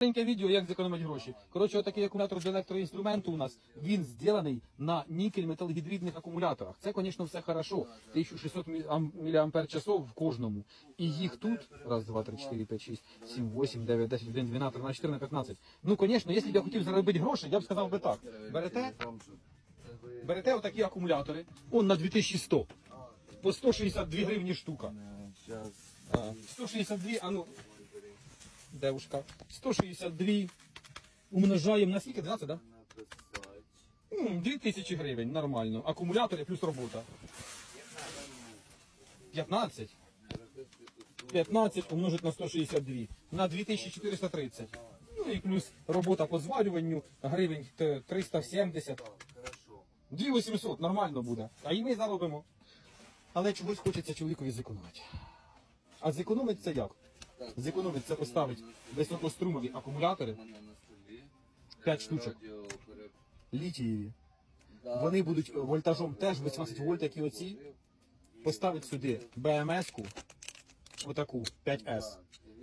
Маленьке відео, як зекономити гроші. Коротше, отакий акумулятор до електроінструменту у нас, він зроблений на нікель-металогідридних акумуляторах. Це, звісно, все хорошо. 1600 мАч в кожному. І їх тут, раз, два, три, чотири, п'ять, шість, сім, вісім, дев'ять, десять, один, дванадцять, тринадцять, чотирнадцять, п'ятнадцять. Ну, звісно, якщо б я хотів заробити гроші, я б сказав би так. Берете, берете отакі акумулятори, он на 2100. По 162 гривні штука. 162, а ну, девушка, 162 умножаємо на скільки? 12, да? М, 2000 гривень, нормально. Акумулятори плюс робота. 15. 15 умножить на 162. На 2430. Ну і плюс робота по зварюванню, гривень 370. 2800, нормально буде. А і ми заробимо. Але чогось хочеться чоловікові зекономити. А зекономить це як? Зекономить це поставить високострумові акумулятори, 5 штучок, літієві. Вони будуть вольтажом теж 18 вольт, як і оці. Поставить сюди БМС-ку, отаку 5С,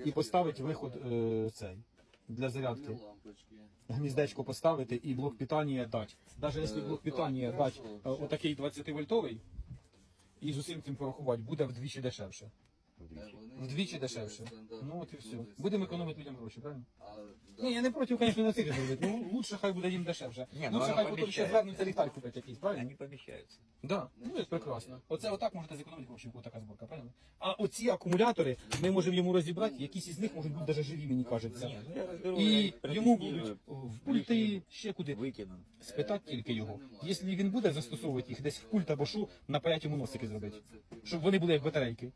і поставить виход е, цей для зарядки. Гніздечко поставити і блок питання дати. Навіть якщо блок питання дати е, отакий 20 вольтовий, і з усім цим порахувати, буде вдвічі дешевше. Вдвічі дешевше. Ну от і все. Будемо економити людям гроші, правильно? Ні, я не проти, звісно, на цифрі зробити. Ну, лучше хай буде їм дешевше. Ні, ну, лучше хай потім ще звернуться ліхтар купять якийсь, правильно? Они помещаются. Да, ну це прекрасно. Оце отак можете зекономити гроші, коли така зборка, правильно? А оці акумулятори ми можемо йому розібрати, якісь із них можуть бути навіть живі, мені кажеться. ну, І йому будуть в пульти ще куди. Выкину. Спитати тільки його. Якщо він буде застосовувати їх десь в пульт або що, напаять йому носики зробити. Щоб вони були як батарейки.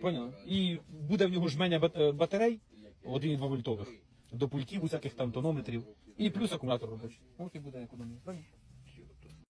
Поняв? І буде в нього жменя е, батарей 1,2 вольтових до пультів, усяких там тонометрів. І плюс акумулятор робочий. От і буде економія.